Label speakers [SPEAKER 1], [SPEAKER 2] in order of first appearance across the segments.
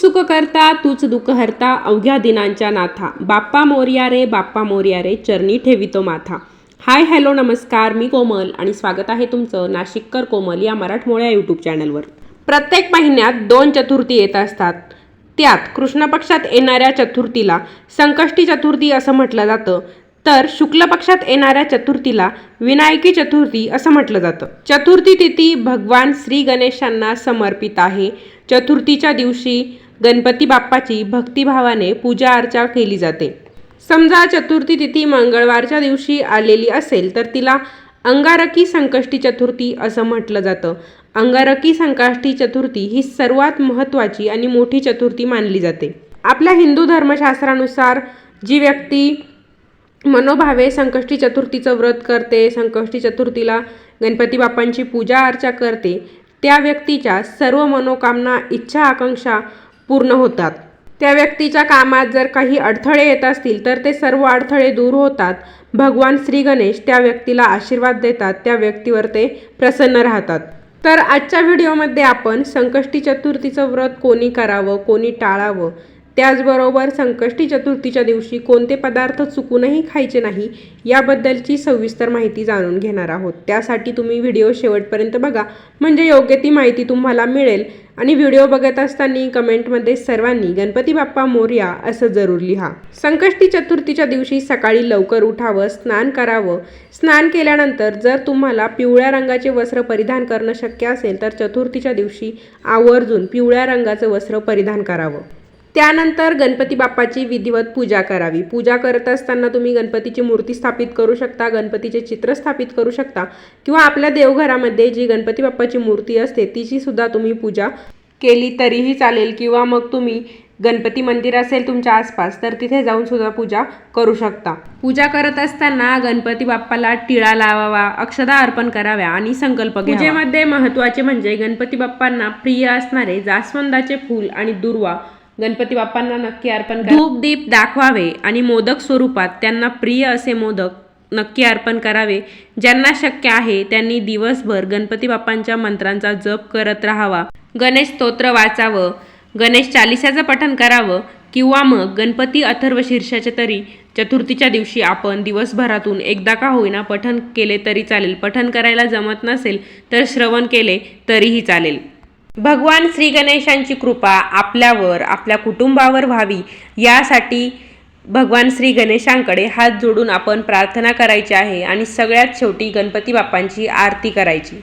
[SPEAKER 1] सुख करता तूच दुःख हरता अवघ्या दिनांच्या नाथा. बाप्पा मोर्या रे बाप्पा मोर्या रे चरणी ठेवितो माथा. हाय हॅलो नमस्कार मी कोमल आणि स्वागत आहे तुमचं नाशिककर कोमल या मराठमोळ्या यूट्यूब चॅनलवर. प्रत्येक महिन्यात दोन चतुर्थी येत असतात. त्यात कृष्ण पक्षात येणाऱ्या चतुर्थीला संकष्टी चतुर्थी असं म्हटलं जातं तर शुक्ल पक्षात येणाऱ्या चतुर्थीला विनायकी चतुर्थी असं म्हटलं जातं. चतुर्थी तिथी भगवान श्री गणेशांना समर्पित आहे. चतुर्थीच्या दिवशी गणपती बाप्पाची भक्तिभावाने पूजा अर्चा केली जाते. समजा चतुर्थी तिथी मंगळवारच्या दिवशी आलेली असेल तर तिला अंगारकी संकष्टी चतुर्थी असं म्हटलं जातं. अंगारकी संकष्टी चतुर्थी ही सर्वात महत्त्वाची आणि मोठी चतुर्थी मानली जाते. आपल्या हिंदू धर्मशास्त्रानुसार जी व्यक्ती मनोभावे संकष्टी चतुर्थीचं व्रत करते संकष्टी चतुर्थीला गणपती बाप्पांची पूजा अर्चा करते त्या व्यक्तीच्या सर्व मनोकामना इच्छा आकांक्षा पूर्ण होतात. त्या व्यक्तीच्या कामात जर काही अडथळे येत असतील तर ते सर्व अडथळे दूर होतात. भगवान श्री गणेश त्या व्यक्तीला आशीर्वाद देतात त्या व्यक्तीवर ते प्रसन्न राहतात. तर आजच्या व्हिडिओमध्ये आपण संकष्टी चतुर्थीचं व्रत कोणी करावं कोणी टाळावं त्याचबरोबर संकष्टी चतुर्थीच्या दिवशी कोणते पदार्थ चुकूनही खायचे नाही याबद्दलची सविस्तर माहिती जाणून घेणार आहोत. त्यासाठी तुम्ही व्हिडिओ शेवटपर्यंत बघा. म्हणजे योग्य ती माहिती तुम्हाला मिळेल. आणि व्हिडिओ बघत असताना कमेंटमध्ये सर्वांनी गणपती बाप्पा मोर्या असं जरूर लिहा. संकष्टी चतुर्थीच्या दिवशी सकाळी लवकर उठावं स्नान करावं. स्नान केल्यानंतर जर तुम्हाला पिवळ्या रंगाचे वस्त्र परिधान करणं शक्य असेल तर चतुर्थीच्या दिवशी आवर्जून पिवळ्या रंगाचं वस्त्र परिधान करावं. त्यानंतर गणपती बाप्पाची विधिवत पूजा करावी. पूजा करत असताना तुम्ही गणपतीची मूर्ती स्थापित करू शकता गणपतीचे चित्र स्थापित करू शकता किंवा आपल्या देवघरामध्ये जी गणपती बाप्पाची मूर्ती असते तिची सुद्धा तुम्ही पूजा केली तरीही चालेल किंवा मग तुम्ही गणपती मंदिर असेल तुमच्या आसपास तर तिथे जाऊन सुद्धा पूजा करू शकता. पूजा करत असताना गणपती बाप्पाला टिळा लावावा अक्षदा अर्पण कराव्या आणि संकल्प पूजेमध्ये महत्त्वाचे म्हणजे गणपती बाप्पांना प्रिय असणारे जास्वंदाचे फूल आणि दुर्वा गणपती बाप्पांना नक्की अर्पण धूप दीप दाखवावे आणि मोदक स्वरूपात त्यांना प्रिय असे मोदक नक्की अर्पण करावे. ज्यांना शक्य आहे त्यांनी दिवसभर गणपती बाप्पांच्या मंत्रांचा जप करत राहावा. गणेश स्तोत्र वाचावं. गणेश चालिसाचं पठण करावं. किंवा मग गणपती अथर्व शीर्षाचे तरी चतुर्थीच्या दिवशी आपण दिवसभरातून एकदा का होईना पठण केले तरी चालेल. पठण करायला जमत नसेल तर श्रवण केले तरीही चालेल. भगवान श्री गणेशांची कृपा आपल्यावर आपल्या कुटुंबावर व्हावी. यासाठी भगवान श्री गणेशांकडे हात जोडून आपण प्रार्थना करायची आहे आणि सगळ्यात शेवटी गणपती बाप्पांची आरती करायची.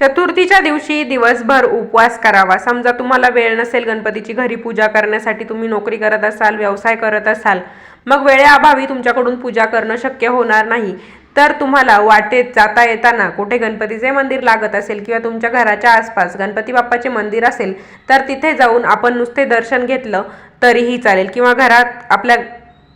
[SPEAKER 1] चतुर्थीच्या दिवशी दिवसभर उपवास करावा. समजा तुम्हाला वेळ नसेल गणपतीची घरी पूजा करण्यासाठी तुम्ही नोकरी करत असाल व्यवसाय करत असाल मग वेळेअभावी तुमच्याकडून पूजा करणं शक्य होणार नाही. तर तुम्हाला वाटेत जाता येताना कुठे गणपतीचे मंदिर लागत असेल किंवा तुमच्या घराच्या आसपास गणपती बाप्पाचे मंदिर असेल तर तिथे जाऊन आपण नुसते दर्शन घेतलं तरीही चालेल. किंवा घरात आपल्या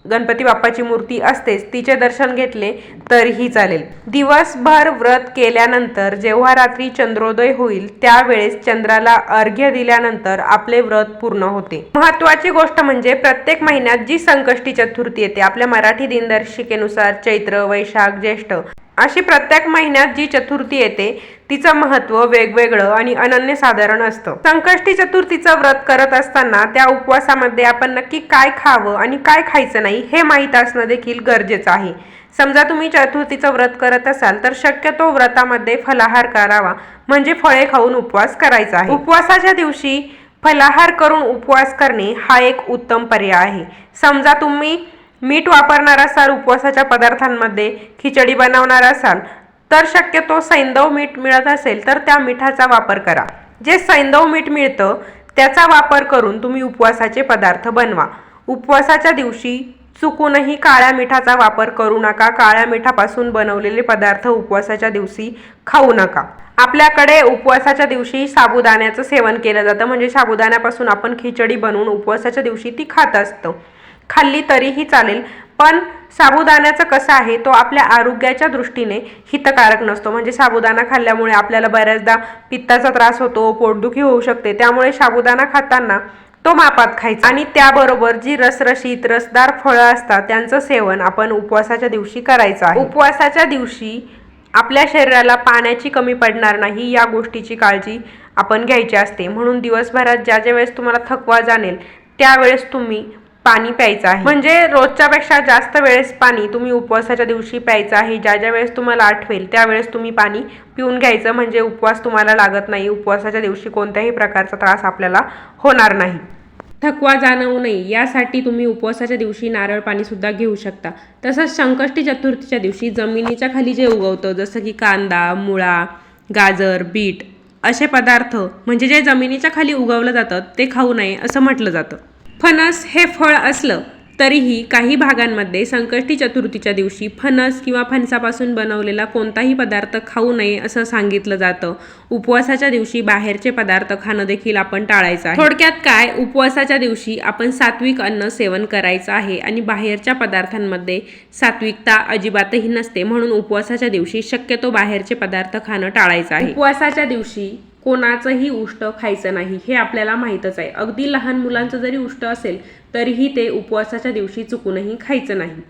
[SPEAKER 1] गणपती बाप्पाची मूर्ती असतेच तिचे दर्शन घेतले तरीही चालेल. दिवसभर व्रत केल्यानंतर जेव्हा रात्री चंद्रोदय होईल त्यावेळेस चंद्राला अर्घ्य दिल्यानंतर आपले व्रत पूर्ण होते. महत्वाची गोष्ट म्हणजे प्रत्येक महिन्यात जी संकष्टी चतुर्थी येते आपल्या मराठी दिनदर्शिकेनुसार चैत्र वैशाख ज्येष्ठ अशी प्रत्येक महिन्यात जी चतुर्थी येते तिचं महत्त्व वेगवेगळं आणि अनन्यसाधारण असतं. संकष्टी चतुर्थीचं व्रत करत असताना त्या उपवासामध्ये आपण नक्की काय खावं आणि काय खायचं नाही हे माहीत असणं देखील गरजेचं आहे. समजा तुम्ही चतुर्थीचं व्रत करत असाल तर शक्यतो व्रतामध्ये फलाहार करावा म्हणजे फळे खाऊन उपवास करायचा आहे. उपवासाच्या दिवशी फलाहार करून उपवास करणे हा एक उत्तम पर्याय आहे. समजा तुम्ही मीठ वापरणार असाल उपवासाच्या पदार्थांमध्ये खिचडी बनवणार असाल तर शक्यतो सैंदव मीठ मिळत असेल तर त्या मिठाचा वापर करा. जे सैंदव मीठ मिळतं त्याचा वापर करून तुम्ही उपवासाचे पदार्थ बनवा. उपवासाच्या दिवशी चुकूनही काळ्या मिठाचा वापर करू नका. काळ्या मिठापासून बनवलेले पदार्थ उपवासाच्या दिवशी खाऊ नका. आपल्याकडे उपवासाच्या दिवशी साबुदाण्याचं सेवन केलं जातं. म्हणजे साबुदाण्यापासून आपण खिचडी बनवून उपवासाच्या दिवशी ती खात असतो. खाल्ली तरीही चालेल. पण साबुदाण्याचं कसं आहे तो आपल्या आरोग्याच्या दृष्टीने हितकारक नसतो. म्हणजे साबुदाणा खाल्ल्यामुळे आपल्याला बऱ्याचदा पित्ताचा त्रास होतो पोटदुखी होऊ शकते. त्यामुळे साबुदाणा खाताना तो मापात खायचा. आणि त्याबरोबर जी रसरशीत रसदार फळं असतात त्यांचं सेवन आपण उपवासाच्या दिवशी करायचं उपवासाच्या दिवशी आपल्या शरीराला पाण्याची कमी पडणार नाही या गोष्टीची काळजी आपण घ्यायची असते. म्हणून दिवसभरात ज्या ज्या वेळेस तुम्हाला थकवा जाणेल त्यावेळेस तुम्ही पाणी प्यायचं आहे. म्हणजे रोजच्यापेक्षा जास्त वेळेस पाणी तुम्ही उपवासाच्या दिवशी प्यायचं आहे. ज्या ज्या वेळेस तुम्हाला आठवेल त्यावेळेस तुम्ही पाणी पिऊन घ्यायचं. म्हणजे उपवास तुम्हाला लागत नाही. उपवासाच्या दिवशी कोणत्याही प्रकारचा त्रास आपल्याला होणार नाही. थकवा जाणवू नये. यासाठी तुम्ही उपवासाच्या दिवशी नारळ पाणी सुद्धा घेऊ शकता. तसंच संकष्टी चतुर्थीच्या दिवशी जमिनीच्या खाली जे उगवतं जसं की कांदा मुळा गाजर बीट असे पदार्थ म्हणजे जे जमिनीच्या खाली उगवलं जातं ते खाऊ नये असं म्हटलं जातं. फणस हे फळ असलं तरीही काही भागांमध्ये संकष्टी चतुर्थीच्या दिवशी फणस किंवा फणसापासून बनवलेला कोणताही पदार्थ खाऊ नये असं सांगितलं जातं. उपवासाच्या दिवशी बाहेरचे पदार्थ खाणं देखील आपण टाळायचं आहे. थोडक्यात काय? उपवासाच्या दिवशी आपण सात्विक अन्न सेवन करायचं आहे आणि बाहेरच्या पदार्थांमध्ये सात्विकता अजिबातही नसते म्हणून उपवासाच्या दिवशी शक्यतो बाहेरचे पदार्थ खाणं टाळायचं आहे. उपवासाच्या दिवशी कोणाचंही उष्ट खायचं नाही हे आपल्याला माहीतच आहे. अगदी लहान मुलांचं जरी उष्ट असेल तरीही ते उपवासाच्या दिवशी चुकूनही खायचं नाही.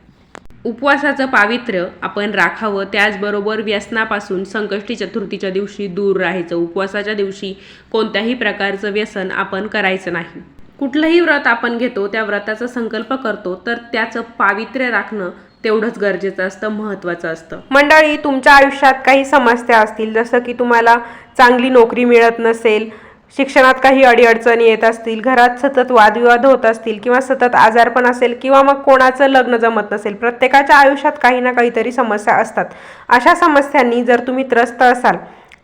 [SPEAKER 1] उपवासाचं पावित्र्य आपण राखावं त्याचबरोबर व्यसनापासून संकष्टी चतुर्थीच्या दिवशी दूर राहायचं उपवासाच्या दिवशी कोणत्याही प्रकारचं व्यसन आपण करायचं नाही. कुठलंही व्रत आपण घेतो त्या व्रताचा संकल्प करतो तर त्याचं पावित्र्य राखणं तेवढंच गरजेचं असतं महत्त्वाचं असतं. मंडळी तुमच्या आयुष्यात काही समस्या असतील जसं की तुम्हाला चांगली नोकरी मिळत नसेल शिक्षणात काही अडीअडचणी येत असतील घरात सतत वादविवाद होत असतील किंवा सतत आजारपण असेल किंवा मग कोणाचं लग्न जमत नसेल प्रत्येकाच्या आयुष्यात काही ना काहीतरी समस्या असतात. अशा समस्यांनी जर तुम्ही त्रस्त असाल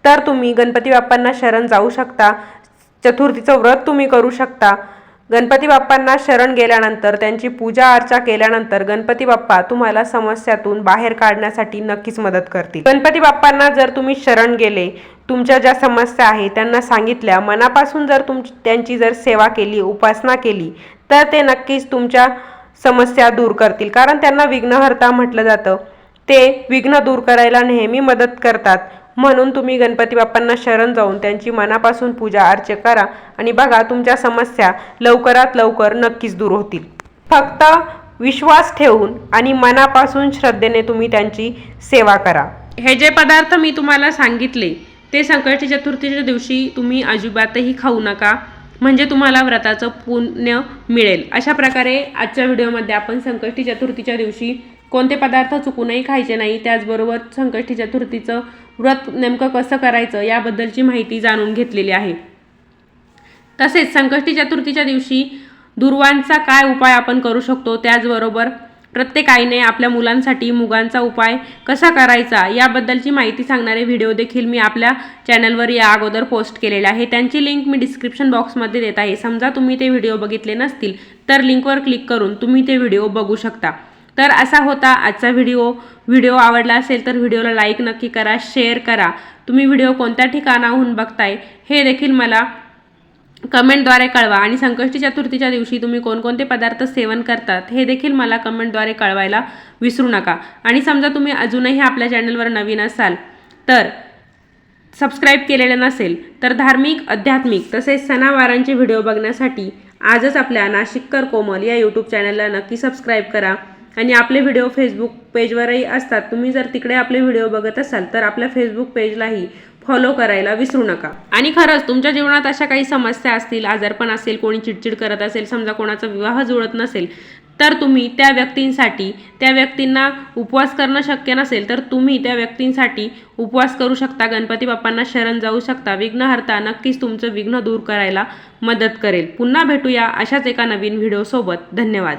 [SPEAKER 1] तर तुम्ही गणपती बाप्पांना शरण जाऊ शकता चतुर्थीचं व्रत तुम्ही करू शकता गणपती बाप्पांना शरण गेल्यानंतर त्यांची पूजा अर्चा केल्यानंतर गणपती बाप्पा तुम्हाला समस्यातून बाहेर काढण्यासाठी नक्कीच मदत करतील. गणपती बाप्पांना जर तुम्ही शरण गेले तुमच्या ज्या समस्या आहे त्यांना सांगितल्या मनापासून जर तुम त्यांची जर सेवा केली उपासना केली तर ते नक्कीच तुमच्या समस्या दूर करतील. कारण त्यांना विघ्नहर्ता म्हटलं जातं. ते विघ्न दूर करायला नेहमी मदत करतात. म्हणून तुम्ही गणपती बाप्पांना शरण जाऊन त्यांची मनापासून पूजा अर्चे करा. आणि बघा तुमच्या समस्या लवकरात लवकर नक्कीच दूर होतील. फक्त विश्वास ठेवून आणि मनापासून श्रद्धेने तुम्ही त्यांची सेवा करा. हे जे पदार्थ मी तुम्हाला सांगितले ते संकष्टी चतुर्थीच्या दिवशी तुम्ही अजिबातही खाऊ नका. म्हणजे तुम्हाला व्रताचं पुण्य मिळेल. अशा प्रकारे आजच्या व्हिडिओमध्ये आपण संकष्टी चतुर्थीच्या दिवशी कोणते पदार्थ चुकूनही खायचे नाही त्याचबरोबर संकष्टी चतुर्थीचं व्रत नेमकं कसं करायचं याबद्दलची माहिती जाणून घेतलेली आहे. तसेच संकष्टी चतुर्थीच्या दिवशी दुर्वांचा काय उपाय आपण करू शकतो त्याचबरोबर प्रत्येक आईने आपल्या मुलांसाठी मुगांचा उपाय कसा करायचा याबद्दलची माहिती सांगणारे व्हिडिओ देखील मी आपल्या चॅनलवर या अगोदर पोस्ट केलेले आहे. त्यांची लिंक मी डिस्क्रिप्शन बॉक्समध्ये देत आहे. समजा तुम्ही ते व्हिडिओ बघितले नसतील तर लिंकवर क्लिक करून तुम्ही ते व्हिडिओ बघू शकता. तर असा होता आजचा व्हिडिओ. व्हिडिओ आवडला असेल तर व्हिडिओला लाईक नक्की करा शेअर करा. तुम्ही व्हिडिओ कोणत्या ठिकाणाहून बघताय हे देखील मला कमेंटद्वारे कळवा. आणि संकष्टी चतुर्थीच्या दिवशी तुम्ही कोणकोणते पदार्थ सेवन करतात हे देखील मला कमेंटद्वारे कळवायला विसरू नका. आणि समजा तुम्ही अजूनही आपल्या चॅनलवर नवीन असाल तर सबस्क्राईब केलेलं नसेल तर धार्मिक आध्यात्मिक तसेच सणावारांचे व्हिडिओ बघण्यासाठी आजच आपल्या नाशिककर कोमल या यूट्यूब चॅनलला नक्की सबस्क्राईब करा. आणि आपले व्हिडिओ फेसबुक पेजवरही असतात. तुम्ही जर तिकडे आपले व्हिडिओ बघत असाल तर आपल्या फेसबुक पेजलाही फॉलो करायला विसरू नका. आणि खरंच तुमच्या जीवनात अशा काही समस्या असतील आजारपण असेल कोणी चिडचिड करत असेल समजा कोणाचा विवाह जुळत नसेल तर तुम्ही त्या व्यक्तींसाठी त्या व्यक्तींना उपवास करणं शक्य नसेल तर तुम्ही त्या व्यक्तींसाठी उपवास करू शकता. गणपती बाप्पांना शरण जाऊ शकता. विघ्नहर्ता नक्कीच तुमचं विघ्न दूर करायला मदत करेल. पुन्हा भेटूया अशाच एका नवीन व्हिडिओसोबत धन्यवाद.